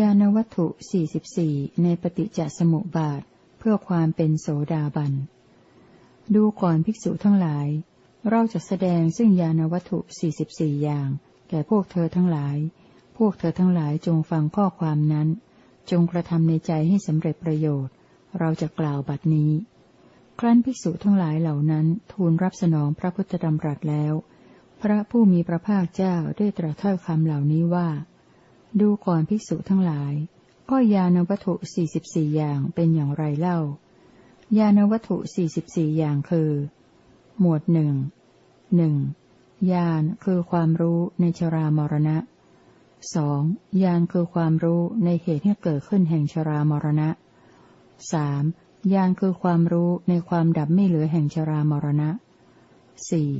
ญาณวัตถุสี่สิบสี่ในปฏิจจสมุปบาท เพื่อความเป็นโสดาบัน ดูก่อนภิกษุทั้งหลาย เราจะแสดงซึ่งญาณวัตถุสี่สิบสี่อย่าง แก่พวกเธอทั้งหลาย พวกเธอทั้งหลายจงฟังข้อความนั้น จงกระทำในใจให้สำเร็จประโยชน์ เราจะกล่าวบัดนี้ ครั้นภิกษุทั้งหลายเหล่านั้นทูลรับสนองพระพุทธดำรัสแล้ว พระผู้มีพระภาคเจ้าได้ตรัสถ้อยคำเหล่านี้ว่า ดูก่อนภิกษุทั้งหลาย ก็ยานวัตถุสี่สิบสี่อย่างเป็นอย่างไรเล่า ยานวัตถุสี่สิบสี่อย่างคือ หมวดหนึ่งหนึ่งยานคือความรู้ในชรามรณะสองยานคือความรู้ในเหตุที่เกิดขึ้นแห่งชรามรณะสามยานคือความรู้ในความดับไม่เหลือแห่งชรามรณะสี่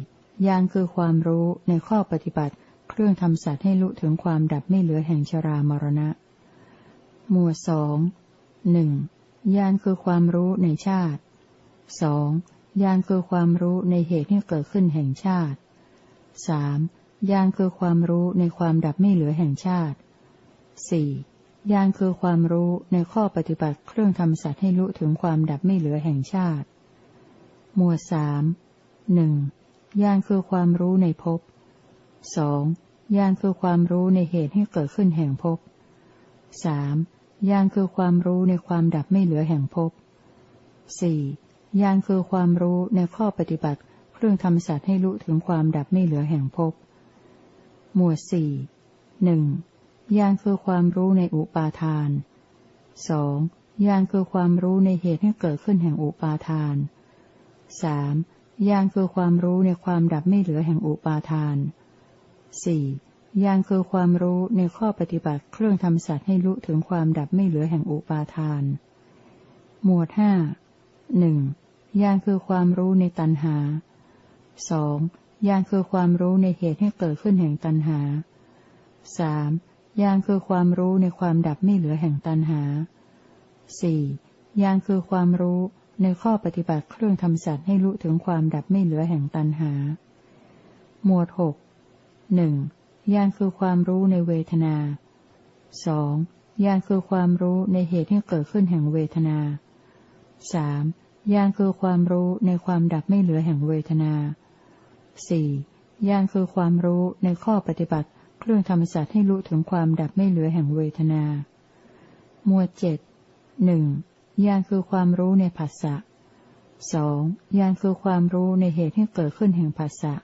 ยานคือความรู้ในข้อปฏิบัติ เครื่องทำสัตว์ให้ลุถึงความดับไม่เหลือแห่งชรามรณะ หมวดสองหนึ่งยานคือความรู้ในชาติสองยานคือความรู้ในเหตุที่เกิดขึ้นแห่งชาติสามยานคือความรู้ในความดับไม่เหลือแห่งชาติสี่ยานคือความรู้ในข้อปฏิบัติเครื่องทำสัตว์ให้ลุถึงความดับไม่เหลือแห่งชาติ หมวดสามหนึ่งยานคือความรู้ในภพ สองญาณคือความรู้ในเหตุให้เกิดขึ้นแห่งภพสามญาณคือความรู้ในความดับไม่เหลือแห่งภพสี่ญาณคือความรู้ในข้อปฏิบัติ เครื่องทำสัตว์ให้รู้ถึงความดับไม่เหลือแห่งภพ หมวดสี่หนึ่งญาณคือความรู้ในอุปาทานสองญาณคือความรู้ในเหตุให้เกิดขึ้นแห่งอุปาทานสามญาณคือความรู้ในความดับไม่เหลือแห่งอุปาทาน สี่ยานคือความรู้ในข้อปฏิบัติเครื่องทำสัตว์ให้รู้ถึงความดับไม่เหลือแห่งอุปาทาน หมวดห้าหนึ่งยานคือความรู้ในตัณหาสองยานคือความรู้ในเหตุให้เกิดขึ้นแห่งตัณหาสามยานคือความรู้ในความดับไม่เหลือแห่งตัณหาสี่ยานคือความรู้ในข้อปฏิบัติเครื่องทำสัตว์ให้รู้ถึงความดับไม่เหลือแห่งตัณหา หมวดหก หนึ่งญาณคือความรู้ในเวทนาสองญาณคือความรู้ในเหตุที่เกิดขึ้นแห่งเวทนาสามญาณคือความรู้ในความดับไม่เหลือแห่งเวทนาสี่ญาณคือความรู้ในข้อปฏิบัติ เครื่องธรรมศาสตว์ให้รู้ถึงความดับไม่เหลือแห่งเวทนา หมวดเจ็ดหนึ่งญาณคือความรู้ในผัสสะสองญาณคือความรู้ในเหตุที่เกิดขึ้นแห่งผัสสะ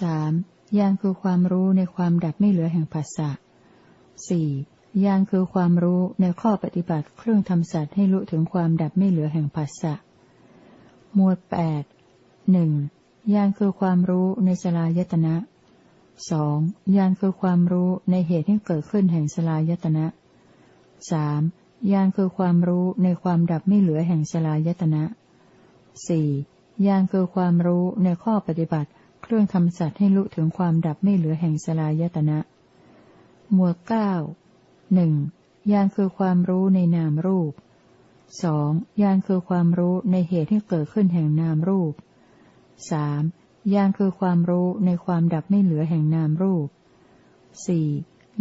สาม ญาณคือความรู้ในความดับไม่เหลือแห่งภาษะสี่ญาณคือความรู้ในข้อปฏิบัติเครื่องทำสัตว์ให้รู้ถึงความดับไม่เหลือแห่งภาษะหมวดแปดหนึ่งญาณคือความรู้ในสลายตนะสองญาณคือความรู้ในเหตุที่เกิดขึ้นแห่งสลายตนะสามญาณคือความรู้ในความดับไม่เหลือแห่งสลายตนะสี่ญาณคือความรู้ในข้อปฏิบัติ เครื่องทำสัตว์ให้ลุถึงความดับไม่เหลือแห่งสลายตนะ หมวดเก้าหนึ่งยานคือความรู้ในนามรูปสองยานคือความรู้ในเหตุที่เกิดขึ้นแห่งนามรูปสามยานคือความรู้ในความดับไม่เหลือแห่งนามรูปสี่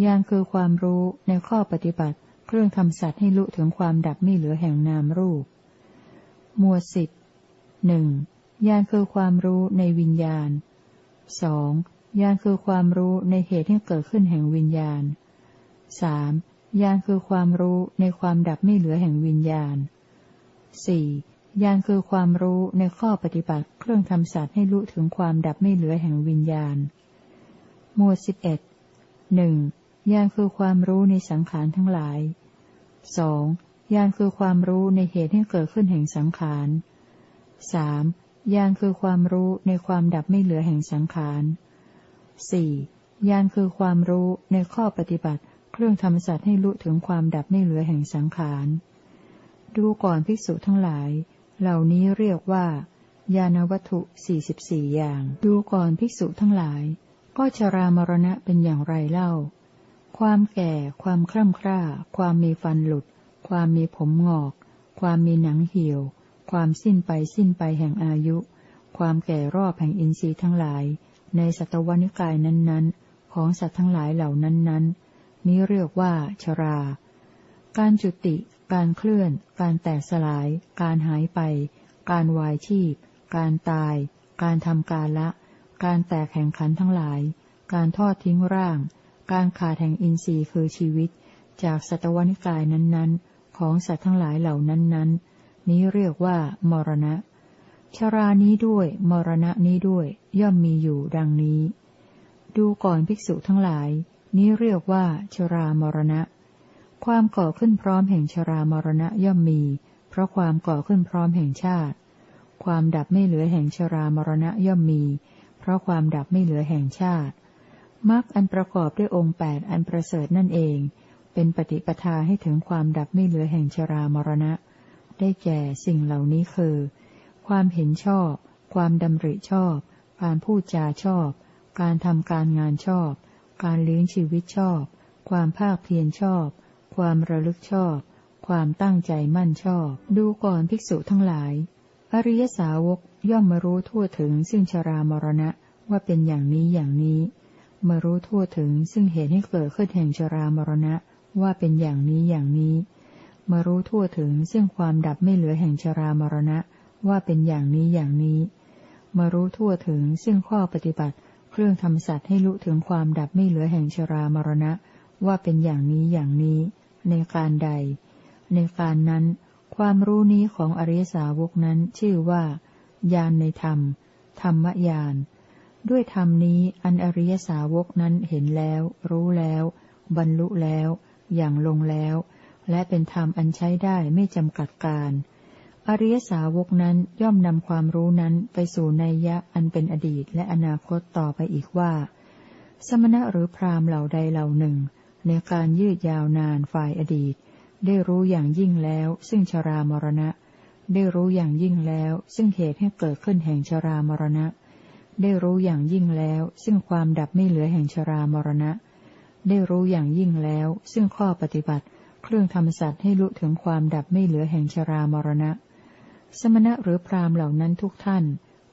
ยานคือความรู้ในข้อปฏิบัติ เครื่องทำสัตว์ให้ลุถึงความดับไม่เหลือแห่งนามรูป หมวดสิบหนึ่งยานคือความรู้ในวิญญาณ สองญาณคือความรู้ในเหตุที่เกิดขึ้นแห่งวิญญาณสามญาณคือความรู้ในความดับไม่เหลือแห่งวิญญาณสี่ญาณคือความรู้ในข้อปฏิบัติเครื่องทำสัตว์ให้รู้ถึงความดับไม่เหลือแห่งวิญญาณ หมวดสิบเอ็ดหนึ่งญาณคือความรู้ในสังขารทั้งหลายสองญาณคือความรู้ในเหตุที่เกิดขึ้นแห่งสังขารสาม ญาณคือความรู้ในความดับไม่เหลือแห่งสังขารสี่ญาณคือความรู้ในข้อปฏิบัติ เครื่องทำสัตว์ให้รู้ถึงความดับไม่เหลือแห่งสังขาร ดูก่อนภิกษุทั้งหลาย เหล่านี้เรียกว่า ญาณวัตถุสี่สิบสี่อย่าง ดูก่อนภิกษุทั้งหลาย ก็ชรามรณะเป็นอย่างไรเล่า ความแก่ ความคร่ำคร่า ความมีฟันหลุด ความมีผมงอก ความมีหนังเหี่ยว ความสิ้นไปสิ้นไปแห่งอายุ ความแก่รอบแห่งอินทรีย์ทั้งหลาย ในสัตวนิกายนั้นๆ ของสัตว์ทั้งหลายเหล่านั้นๆ นี้เรียกว่าชรา การจุติ การเคลื่อน การแตกสลาย การหายไป การวายชีพ การตาย การทำกาละ การแตกแห่งขันทั้งหลาย การทอดทิ้งร่าง การขาดแห่งอินทรีย์คือชีวิต จากสัตวนิกายนั้นๆ ของสัตว์ทั้งหลายเหล่านั้นๆ นี้เรียกว่า มรณะ ชรานี้ด้วย มรณะนี้ด้วย ย่อมมีอยู่ดังนี้ ดูก่อนภิกษุทั้งหลาย นี้เรียกว่า ชรามรณะ ความก่อขึ้นพร้อมแห่งชรามรณะย่อมมี เพราะความก่อขึ้นพร้อมแห่งชาติ ความดับไม่เหลือแห่งชรามรณะย่อมมี เพราะความดับไม่เหลือแห่งชาติมรรคอันประกอบด้วยองค์แปดอันประเสริฐนั่นเอง เป็นปฏิปทาให้ถึงความดับไม่เหลือแห่งชรามรณะ ได้แก่สิ่งเหล่านี้คือ ความเห็นชอบ ความดำริชอบ การพูดจาชอบ การทำการงานชอบ การเลี้ยงชีวิตชอบ ความภาคเพียรชอบ ความระลึกชอบ ความตั้งใจมั่นชอบ ดูก่อนภิกษุทั้งหลาย อริยสาวกย่อมมารู้ทั่วถึงซึ่งชรามรณะว่าเป็นอย่างนี้อย่างนี้ มารู้ทั่วถึงซึ่งเหตุให้เกิดขึ้นแห่งชรามรณะว่าเป็นอย่างนี้อย่างนี้ มารู้ทั่วถึงซึ่งความดับไม่เหลือแห่งชรามรณะว่าเป็นอย่างนี้อย่างนี้ มารู้ทั่วถึงซึ่งข้อปฏิบัติเครื่องทำสัตว์ให้รู้ถึงความดับไม่เหลือแห่งชรามรณะว่าเป็นอย่างนี้อย่างนี้ ในการใด ในการนั้น ความรู้นี้ของอริยสาวกนั้นชื่อว่า ญาณในธรรม ธรรมญาณด้วยธรรมนี้อันอริยสาวกนั้นเห็นแล้ว รู้แล้ว บรรลุแล้ว อย่างลงแล้ว และเป็นธรรมอันใช้ได้ไม่จำกัดการ อริยสาวกนั้นย่อมนำความรู้นั้นไปสู่ในยะอันเป็นอดีตและอนาคตต่อไปอีกว่า สมณะหรือพราหมณ์เหล่าใดเหล่าหนึ่ง ในการยืดยาวนานฝ่ายอดีต ได้รู้อย่างยิ่งแล้ว ซึ่งชรามรณะ ได้รู้อย่างยิ่งแล้ว ซึ่งเหตุให้เกิดขึ้นแห่งชรามรณะ ได้รู้อย่างยิ่งแล้ว ซึ่งความดับไม่เหลือแห่งชรามรณะ ได้รู้อย่างยิ่งแล้ว ซึ่งข้อปฏิบัติ เครื่องทำสัตว์ให้รู้ถึงความดับไม่เหลือแห่งชรามรณะ สมณะหรือพรามเหล่านั้นทุกท่าน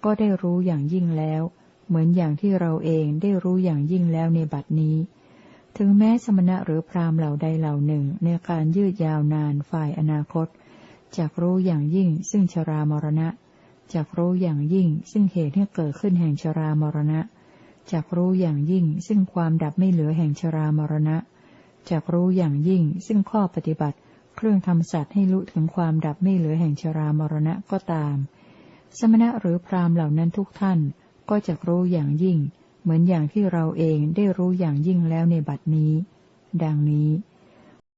ก็ได้รู้อย่างยิ่งแล้ว เหมือนอย่างที่เราเองได้รู้อย่างยิ่งแล้วในบัดนี้ ถึงแม้สมณะหรือพรามเหล่าใดเหล่าหนึ่งในการยืดยาวนานฝ่ายอนาคตจากรู้อย่างยิ่งซึ่งชรามรณะจักรู้อย่างยิ่งซึ่งเหตุให้เกิดขึ้นแห่งชรามรณะจักรู้อย่างยิ่งซึ่งความดับไม่เหลือแห่งชรามรณะ จักรู้อย่างยิ่ง ซึ่งข้อปฏิบัติ เครื่องทำสัตว์ให้รู้ถึงความดับไม่เหลือแห่งชรามรณะก็ตาม สมณะหรือพรามเหล่านั้นทุกท่านก็จะรู้อย่างยิ่ง เหมือนอย่างที่เราเองได้รู้อย่างยิ่งแล้วในบัดนี้ ดังนี้